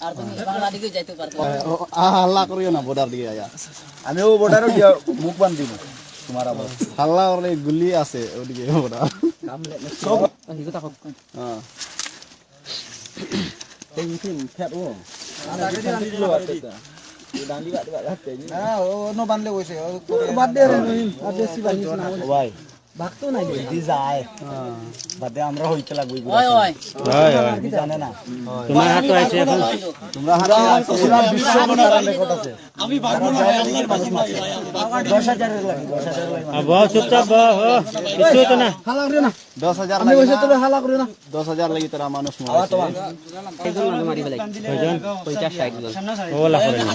আর তুমি বাংলা যাইতে পারতো হাল্লা করিও না বর্ডার দিকে আয়া আমি ও বর্ডারও গিয়া মুখ বান দিব তোমার আবার হাল্লা করলে গুলি আছে ওদিকে বর্ডার সব হ্যাঁ হ্যাঁ ও নো বানলে কইছে বাদ দে রে নহিন আর বেশি বানিস না ভাই ভাগতো নাই রে দি যায় বাদে আমরা হইতে লাগবো ওই ওই জানে না তোমার হাতে আছে এখন তোমরা হাতে পুরা বিশ্ব মনার রেকর্ড আছে আমি পারব না দশ হাজারের লাগে দশ হাজারের লাগে আর বহ চুপচাপ বহ কিছু হতো না হালা করে না দশ হাজার আমি তোরে হালা করে না দশ হাজার লাগি তারা মানুষ আবার তোমার কয়জন ওলা করে না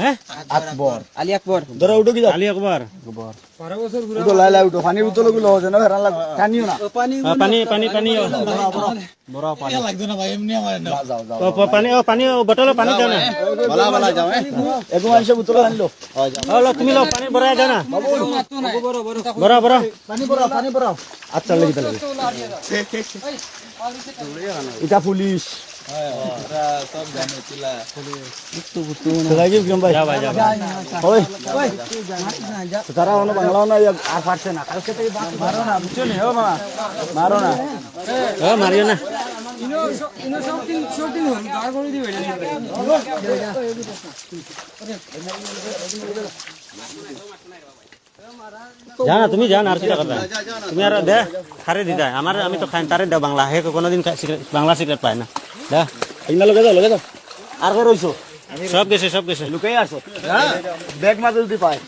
হ্যাঁ? আকবর আলী আকবর। ধরো উঠো কি আলী আকবর। উঠো লাই লাই উঠো। পানির বোতলগুলো যেন হেরান লাগ টানিও না পানি পানি পানি যাও যাও পানি ও পানি ও পানি দাও না। বলা বলা যাও এগো মানুষে বোতল আনলো। ও লো, তুমি লো পানি ভরাই দাও না। বড় পানি পানি আচ্ছা লাগি তাহলে এটা পুলিশ তারা না আর পারছে না তুমি জান আর কিটা কথা। তুমি আর দে, খারে দিদা আমার, আমি তো খাই, তারে দাও বাংলা। হে কোনোদিন বাংলা সিগারেট পায় না। দে এইনা লগে যাও লগে যাও আর কে রইছো? সব গেছে সব গেছে। লুকাই আসো ব্যাগ মাঝে যদি পায়।